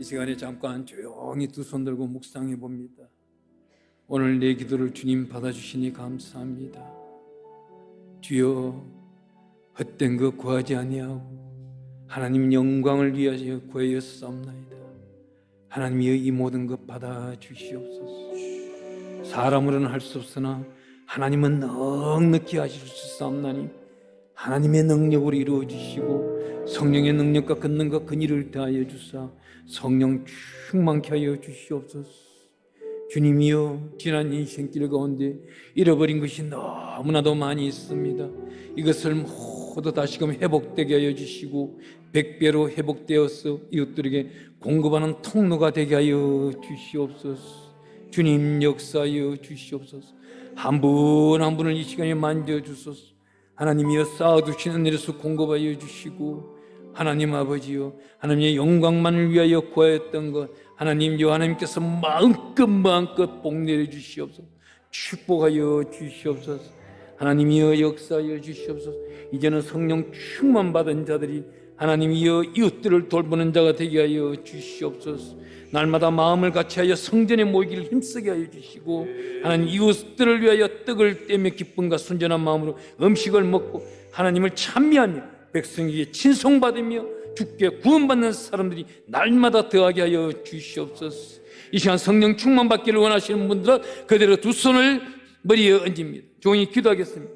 이 시간에 잠깐 조용히 두 손 들고 묵상해 봅니다. 오늘 내 기도를 주님 받아주시니 감사합니다. 주여 헛된 것 구하지 아니하고 하나님 영광을 위하여 구하였사옵나이다. 하나님이여 이 모든 것 받아 주시옵소서. 사람으로는 할 수 없으나 하나님은 넉넉히 하실 수 있사옵나니 하나님의 능력으로 이루어 주시고 성령의 능력과 걷는 그 일을 다하여 주사 성령 충만케 하여 주시옵소서. 주님이여 지난 인생길 가운데 잃어버린 것이 너무나도 많이 있습니다. 이것을 모두 다시금 회복되게 하여 주시고 백배로 회복되어서 이웃들에게 공급하는 통로가 되게 하여 주시옵소서. 주님 역사하여 주시옵소서. 한분한 분을 이 시간에 만져 주소서. 하나님이여 쌓아두시는 일에서 공급하여 주시고 하나님 아버지요 하나님의 영광만을 위하여 구하였던 것 하나님 요 하나님께서 마음껏 마음껏 복 내려 주시옵소서 축복하여 주시옵소서 하나님이여 역사하여 주시옵소서. 이제는 성령 충만 받은 자들이 하나님 이여 이웃들을 돌보는 자가 되게 하여 주시옵소서. 날마다 마음을 같이하여 성전에 모이기를 힘쓰게 하여 주시고 하나님 이웃들을 위하여 떡을 떼며 기쁨과 순전한 마음으로 음식을 먹고 하나님을 찬미하며 백성에게 친송받으며 주께 구원받는 사람들이 날마다 더하게 하여 주시옵소서. 이 시간 성령 충만 받기를 원하시는 분들은 그대로 두 손을 머리에 얹습니다 종이 기도하겠습니다.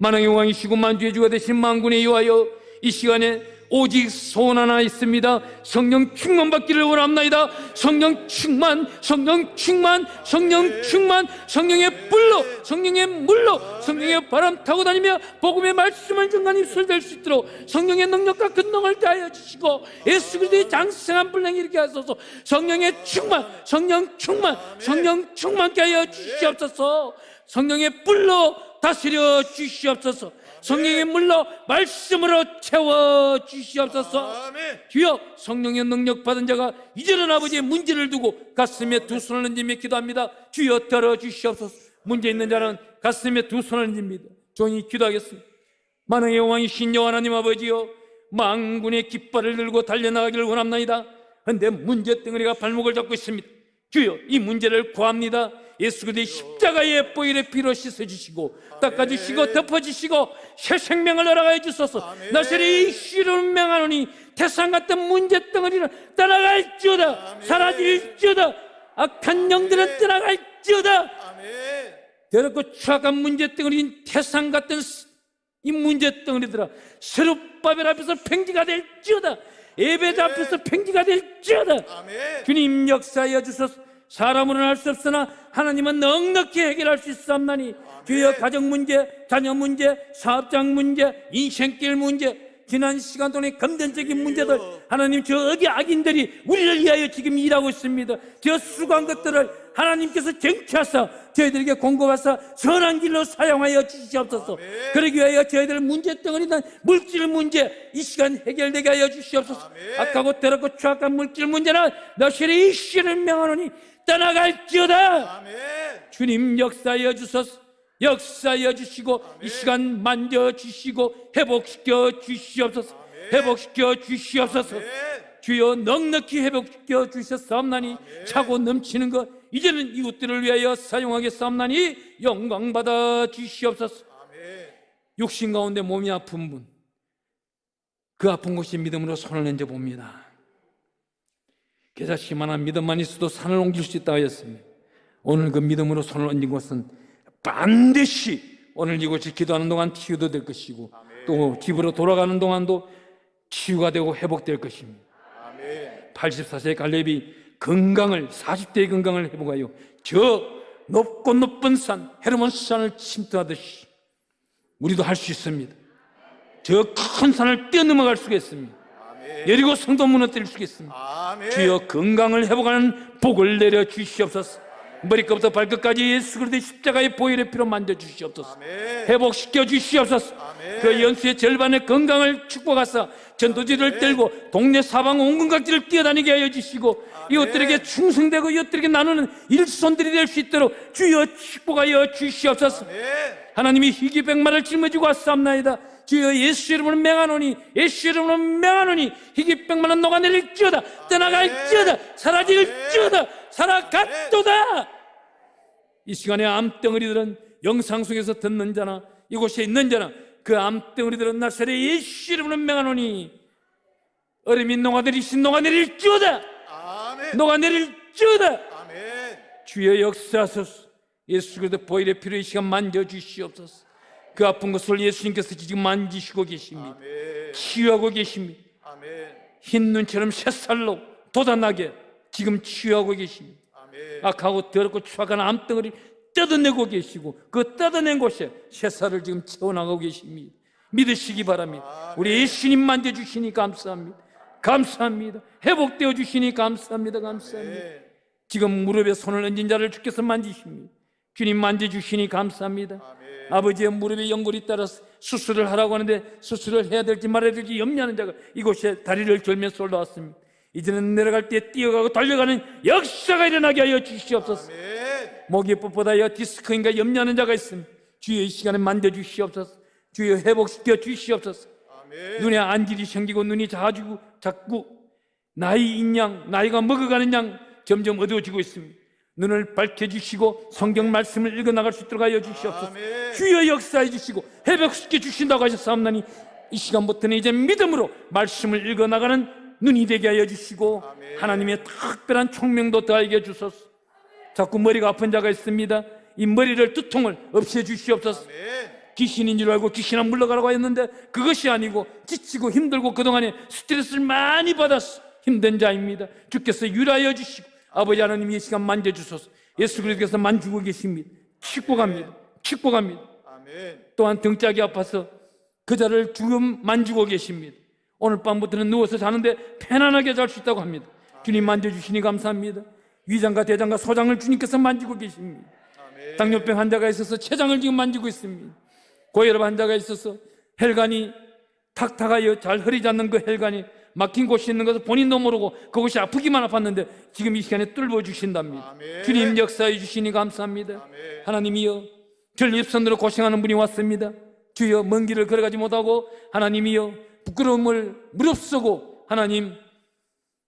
만왕의 왕이시고 만주의 주가 되신 만군의 여하여 이 시간에 오직 소원 하나 있습니다. 성령 충만 받기를 원합나이다. 성령 충만, 성령 충만, 성령 충만, 성령의 불로, 성령의 물로, 성령의 바람 타고 다니며 복음의 말씀을 전한 입술 될 수 있도록 성령의 능력과 근능을 다하여 주시고 예수 그리스도의 장생한 분량이 이렇게 하소서. 성령의 충만, 성령 충만, 성령 충만케 하여 주시옵소서. 성령의 불로 다스려 주시옵소서 성령의 물로 말씀으로 채워 주시옵소서. 주여 성령의 능력 받은 자가 이제는 아버지의 문제를 두고 가슴에 두 손을 얹으며 기도합니다. 주여 들어 주시옵소서. 문제 있는 자는 가슴에 두 손을 얹습니다. 종이 기도하겠습니다. 만왕의 왕이신 여호와 하나님 아버지여 망군의 깃발을 들고 달려나가기를 원합나이다. 근데 문제 덩어리가 발목을 잡고 있습니다. 주여 이 문제를 구합니다. 예수 그리스도의 십자가의 보혈의 피로 씻어주시고 닦아주시고 덮어주시고 새 생명을 허락하여 주소서. 나시리 씨를 명하노니 태산 같은 문제 덩어리는 떠나갈지어다. 사라질지어다. 악한 영들은 떠나갈지어다. 더럽고 추악한 문제 덩어리인 태산 같은 이 문제 덩어리들아 세룹바벨 앞에서 팽지가 될지어다. 예배자 앞에서 팽지가 될지어다. 주님 역사하여 주소서 사람으로는 할 수 없으나 하나님은 넉넉히 해결할 수 있사옵나니 주여 가정 문제, 자녀 문제, 사업장 문제, 인생길 문제 지난 시간 동안의 금전적인 문제들 하나님 저 어디 악인들이 우리를 위하여 지금 일하고 있습니다. 저 수고한 것들을 하나님께서 쟁취하사 저희들에게 공급하사 선한 길로 사용하여 주시옵소서. 그러기 위하여 저희들 문제 덩어리는 물질 문제 이 시간 해결되게 하여 주시옵소서. 악하고 더럽고 추악한 물질 문제는 너시리 이씨를 명하노니 떠나갈지어다. 주님 역사하여 주소서. 역사하여 주시고 이 시간 만져 주시고 회복시켜 주시옵소서. 회복시켜 주시옵소서. 주여 넉넉히 회복시켜 주셨사옵나니 차고 넘치는 것 이제는 이웃들을 위하여 사용하겠사옵나니 영광 받아 주시옵소서. 육신 가운데 몸이 아픈 분 그 아픈 곳이 믿음으로 손을 얹어 봅니다. 계좌시만한 믿음만 있어도 산을 옮길 수 있다 하였습니다. 오늘 그 믿음으로 손을 얹은 것은 반드시 오늘 이곳을 기도하는 동안 치유도 될 것이고 또 집으로 돌아가는 동안도 치유가 되고 회복될 것입니다. 84세 갈렙이 건강을 40대의 건강을 회복하여 저 높고 높은 산 헤르몬 산을 침투하듯이 우리도 할 수 있습니다. 저 큰 산을 뛰어넘어갈 수가 있습니다. 여리고 성도 무너뜨릴 수가 있습니다. 주여 건강을 회복하는 복을 내려 주시옵소서 머리끝부터 발끝까지 예수 그리스도의 십자가의 보혈의 피로 만져 주시옵소서. 회복시켜 주시옵소서. 그 연수의 절반의 건강을 축복하사 전도지를 들고 동네 사방 온 군각지를 뛰어다니게 하여 주시고 이웃들에게 충성되고 이웃들에게 나누는 일손들이 될 수 있도록 주여 축복하여 주시옵소서. 하나님이 희귀백마를 짊어지고 왔사옵나이다. 주여 예수 이름으로 맹하노니 예수 이름으로 맹하노니 희귀병만은 녹아내릴지어다 떠나갈지어다 사라질지어다 살아갔도다 이 시간에 암덩어리들은 영상 속에서 듣는 자나 이곳에 있는 자나 그 암덩어리들은 나사렛 예수 이름으로 맹하노니 얼음이 녹아내리신 녹아내릴지어다 아멘. 녹아내릴지어다. 주여 역사하소서 예수 그리스도 보일의 피로 이 시간 만져주시옵소서 그 아픈 것을 예수님께서 지금 만지시고 계십니다 아멘. 치유하고 계십니다 아멘. 흰 눈처럼 새살로 돋아나게 지금 치유하고 계십니다 아멘. 악하고 더럽고 추악한 암덩어리 뜯어내고 계시고 그 뜯어낸 곳에 새살을 지금 채워나가고 계십니다 믿으시기 바랍니다 우리 예수님 만져주시니 감사합니다 감사합니다 회복되어 주시니 감사합니다 감사합니다 아멘. 지금 무릎에 손을 얹은 자를 주께서 만지십니다. 주님 만져주시니 감사합니다. 아멘. 아버지의 무릎에 연골이 따라서 수술을 하라고 하는데 수술을 해야 될지 말아야 될지 염려하는 자가 이곳에 다리를 절면서 올라왔습니다. 이제는 내려갈 때 뛰어가고 달려가는 역사가 일어나게 하여 주시옵소서. 목이 뻣뻣하여 디스크인가 염려하는 자가. 주여 이 시간에 만져 주시옵소서. 주여 회복시켜 주시옵소서. 아멘. 눈에 안질이 생기고 눈이 자주 자꾸 나이 인 양 나이가 먹어가는 양 점점 어두워지고 있습니다. 눈을 밝혀 주시고 성경 말씀을 읽어 나갈 수 있도록 하여 주시옵소서. 아멘. 주여 역사해 주시고 회복시켜 주신다고 하셨사옵나니 이 시간부터는 이제 믿음으로 말씀을 읽어 나가는 눈이 되게 하여 주시고 아멘. 하나님의 특별한 총명도 더하게 해 주소서. 자꾸 머리가 아픈 자가 있습니다. 이 머리를 두통을 없애 주시옵소서. 아멘. 귀신인 줄 알고 귀신아 물러가라고 했는데 그것이 아니고 지치고 힘들고 그동안에 스트레스를 많이 받았어 힘든 자입니다 주께서 유라하여 주시고 아버지 하나님 이 시간 만져 주소서 예수 그리스도께서 만지고 계십니다 축복합니다 축복합니다 아멘. 또한 등짝이 아파서 그 자를 지금 만지고 계십니다 오늘 밤부터는 누워서 자는데 편안하게 잘 수 있다고 합니다 주님 만져주시니 감사합니다 위장과 대장과 소장을 주님께서 만지고 계십니다. 당뇨병 환자가 있어서 췌장을 지금 만지고 있습니다. 고혈압 환자가 있어서 혈관이 탁탁하여 잘 흐리지 않는 그 혈관이 막힌 곳이 있는 것을 본인도 모르고 그곳이 아프기만 아팠는데 지금 이 시간에 뚫어 주신답니다. 아멘. 주님 역사해 주시니 감사합니다. 아멘. 하나님이여 전립선으로 고생하는 분이 왔습니다. 주여 먼 길을 걸어가지 못하고 하나님이여 부끄러움을 무릅쓰고 하나님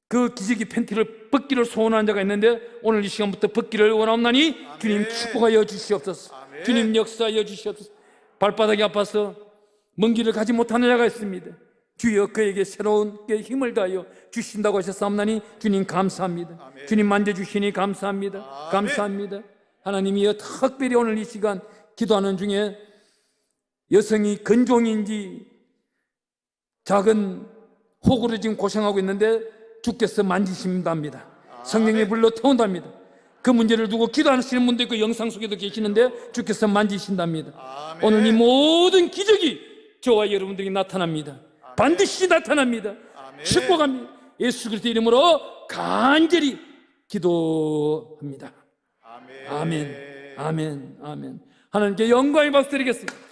그 기저귀 팬티를 벗기를 소원하는 자가 있는데 오늘 이 시간부터 벗기를 원하옵나니 주님 축복하여 주시옵소서. 아멘. 주님 역사하여 주시옵소서. 발바닥이 아파서 먼 길을 가지 못하는 자가 있습니다. 주여 그에게 새로운 게 힘을 다하여 주신다고 하셨사옵나니 주님 감사합니다. 아멘. 주님 만져주시니 감사합니다. 아멘. 감사합니다. 하나님이여 특별히 오늘 이 시간 기도하는 중에 여성이 건종인지 작은 혹으로 지금 고생하고 있는데 주께서 만지신답니다. 성령의 불로 태운답니다. 그 문제를 두고 기도하시는 분도 있고 영상 속에도 계시는데 주께서 만지신답니다. 아멘. 오늘 이 모든 기적이 저와 여러분들이 나타납니다. 반드시 나타납니다. 축복합니다. 예수 그리스도 이름으로 간절히 기도합니다. 아멘. 아멘, 아멘, 아멘. 하나님께 영광의 박수 드리겠습니다.